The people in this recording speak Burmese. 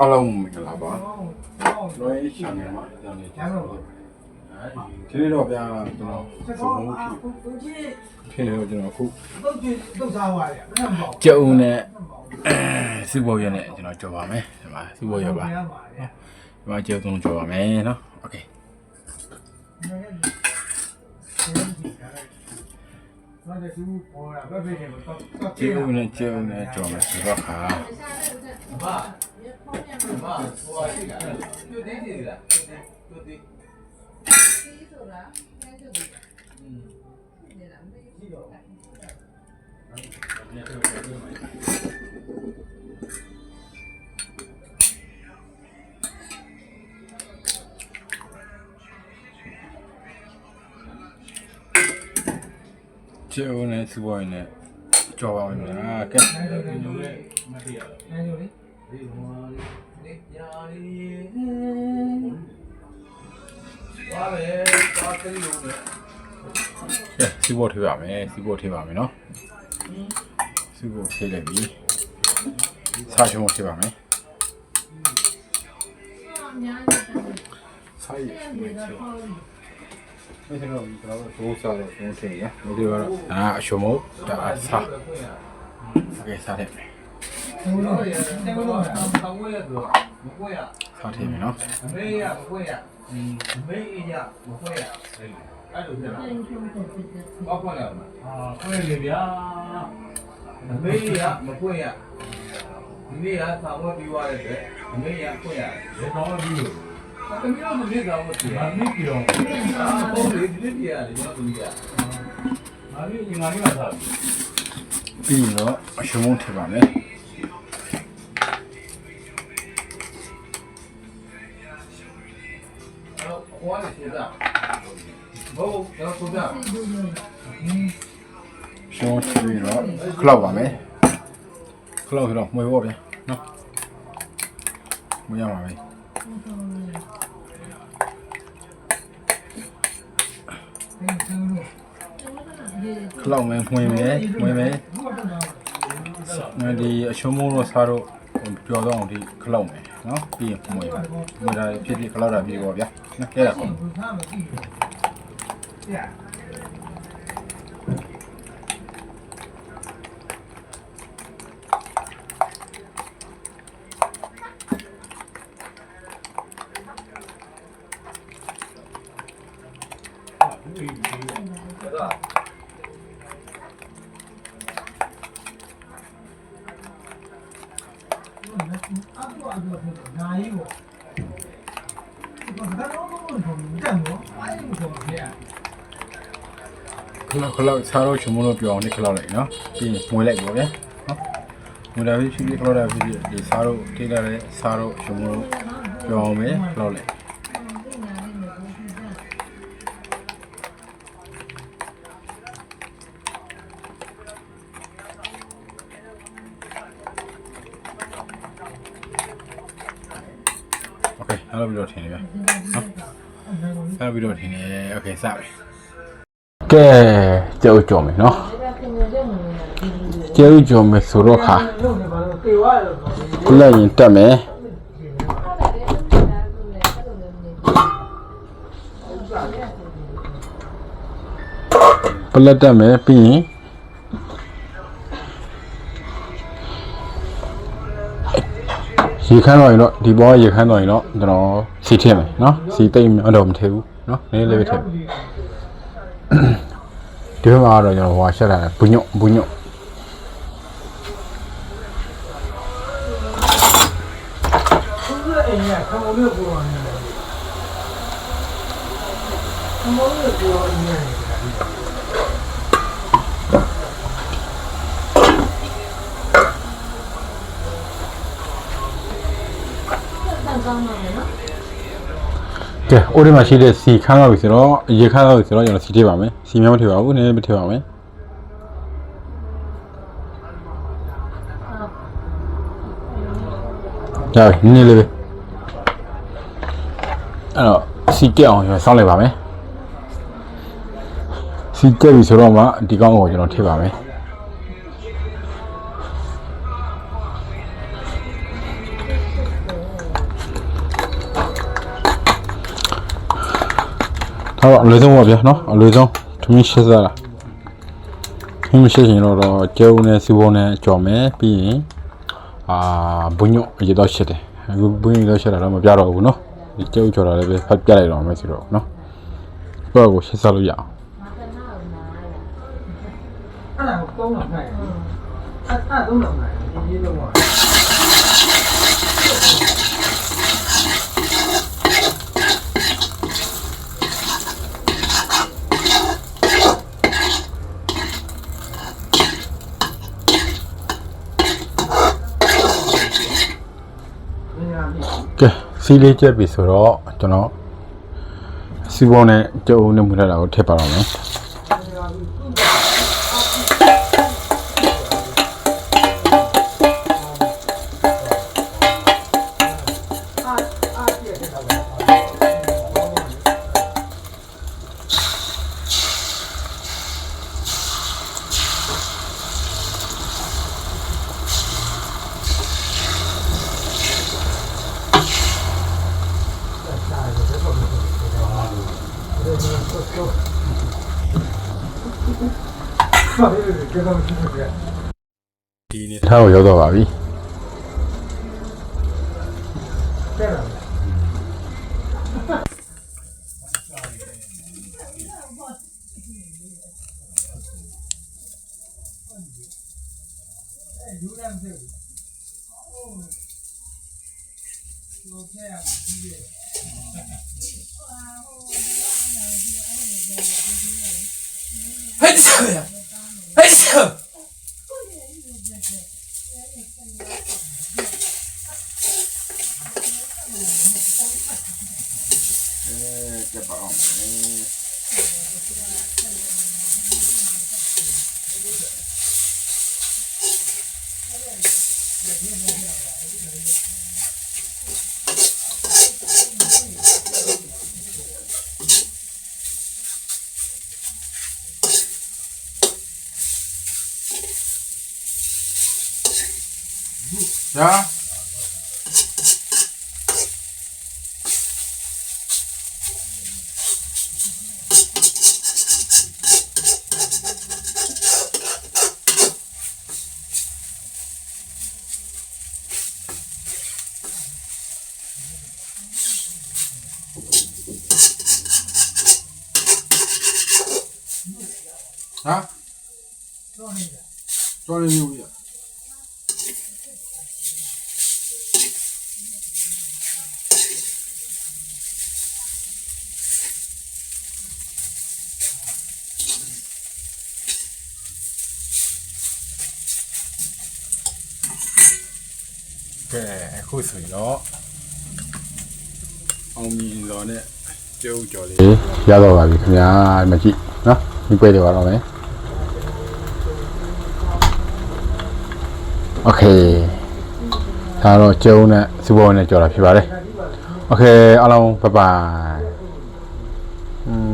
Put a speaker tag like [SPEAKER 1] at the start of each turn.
[SPEAKER 1] အားလုံးမင်္ဂလာပါ။လွယ်ရှန်နယ်မှာပြန်နေကြပါဦး။ဒီနေ့တော့ဗျာကျွန်တော်ဇုံမှုဖြစ်ဖြစ်နေတော့ကျွန်တော်
[SPEAKER 2] အခု
[SPEAKER 1] ကျုံနဲ့စီဘောရနဲ့ကျွန်တော်ကြော်ပါမယ်။ဒီမှာစီဘောရပါ။ဒီမှာကျုံသုံးကြော်ပါမယ်နော်။ Okay ။ကျုံနဲ့ကျုံနဲ့ကြော်မယ်ဆိုတော့ခါ။
[SPEAKER 2] မဟိုအရှိကသူတင်းစီလားသူတ
[SPEAKER 1] င်းချေဦးနဲ့စပွိုင်းနဲ့ကြော်ပါမယ်။အာကဲ
[SPEAKER 2] ညိုနဲ့မတရားဘူး။နိုင်ကြလေ။
[SPEAKER 1] ကဲစီဘောထိပါမယ်စီဘောထိပါမယ်နော်စီဘောထိလိုက်ပြီဆာချုံထိပါမယ်ဆိုင်ဝင်ချေမင်းတို့ကတော့ဒိုးစားတဲ့ဒိုးစေးရမင်းတို့ကတော့အာအချုံမို့ဒါဆာโอเคစား
[SPEAKER 2] လိုက်မယ် ဆော
[SPEAKER 1] က်ထည့်မယ်နော်
[SPEAKER 2] ဒီနေ့ကသာဝတ်ပြီးသွားတဲ့အတွက်အမေရဖွင့်ရတယ်။ဒါတော့
[SPEAKER 3] ပြီးလို့။ဒါကမျိုး
[SPEAKER 2] မမြင်တာမဟုတ်ဘူး။မ
[SPEAKER 3] မြင်ကြော။ပုံ
[SPEAKER 2] လေးဒီနေ့ပြရတယ်ကျွန်တော်တို့
[SPEAKER 3] က။မမြင်ငါငါသာ
[SPEAKER 1] ပြီး။ပြီးတော့အရှုံးထပါမယ်။ ရှုံးထိပြီးတော့ခလောက်ပါမယ်ခလောက်ဆိုတော့မွေပေါ့ဗျာနော်မွေရပါမယ်ခလောက်မယ်မွေမယ်မွေမယ်ဒီအရှုံးမို့တော့စားတော့ပြောတော့ဒီခလောက်မယ် နော်ပြီးရင်မွေပါမွေတာဖြစ်ဖြစ်ခလောက်တာပြီးပေါ့ဗျာနော်ကဲရအော ခလောက်ခလောက်စားတော့ချုံမလို့ပြောအောင်ဒီခလောက်လိုက်နော်ပြီးရင်မွေလိုက်ပေါ့ဗျာနော်မွေတာဖြစ်ဖြစ်ခလောက်တာဖြစ်ဖြစ်ဒီစားတော့ထိလာတဲ့စားတော့ချုံမလို့ပြောအောင်မယ်ခလောက်လိုက် အဲ့လိုပြီးတော့ထင်နေဗျနော်အဲ့လိုပြီးတော့ထင်နေโอเคစပါကဲကြောက်ကြော်မယ်နော်ကြောက်ကြော်မယ်ဆိုတော့ခါကုလရင်တက်မယ်ပလက်တက်မယ်ပြီးရင် ရေခမ်းတော့ရင်တော့ဒီဘောရေခမ်းတော့ရင်တော့ကျွန်တော်စီထည့်မယ်နော်စီသိမ့်မတော့မထည့်ဘူးနော်နည်းလေးပဲထည့်ဒီဘက်မှာတော့ကျွန်တော်ဟိုရှက်တာဘူးညွတ်ဘူးညွတ်
[SPEAKER 2] ခမောလို့ပြောနေတယ်
[SPEAKER 1] ကဲအိုဒီမှာရှိတဲ့စီခမ်းတော့ပြီဆိုတော့ရေခမ်းတော့ပြီဆိုတော့ကျွန်တော်စီထည့်ပါမယ်စီများမထည့်ပါဘူးနည်းနည်းပဲထည့်ပါမယ်ဒါပဲနည်းနည်းလေးပဲအဲ့တော့စီကက်အောင်ကျွန်တော်စောင့်လိုက်ပါမယ်စီကက်ပြီဆိုတော့မှဒီကောင်းကိုကျွန်တော်ထည့်ပါမယ် အလွယ်ဆုံးပါဗျာနော်အလွယ်ဆုံးသမင်းရှင်းစားတာသမင်းရှင်းရင်တော့ကျုံနဲ့စီဘုံနဲ့ကြော်မယ်ပြီးရင်အာဘုံညော့ရေတော့ရှင်းတယ်အခုဘုံညော့တော့ရှင်းတာတော့မပြတော့ဘူးနော်ဒီကျုံကြော်တာလည်းပဲဖတ်ပြလိုက်တော့မယ်ဆိုတော့နော်တော့ကိုရှင်းစားလို့ရအောင်
[SPEAKER 2] အဲ့ဒါကိုသုံးလောက်နိုင်အဲ့အဲ့သုံးလောက်နိုင်ဒီကြီးလုံးက
[SPEAKER 1] ကဲ စီးလေးချက်ပြီဆိုတော့ကျွန်တော်စီဘုံနဲ့ကျုံနဲ့မူထတာကိုထည့်ပါတော့မယ် ဒီနေ့ထားကိုရော က်တော့ပါ 啊。အခုဆိုရင်တော့အောင်မြင်တော်နဲ့ကျုပ်ကြော်လေးရတော့ပါပြီခင်ဗျာမကြည့်နော်ဒီပွဲတွေပါတော့မယ်โอเคဒါတော့ကျုံနဲ့စူဘောနဲ့ကြော်တာဖြစ်ပါတယ်โอเคအားလုံးဘိုင်ဘိုင်อืม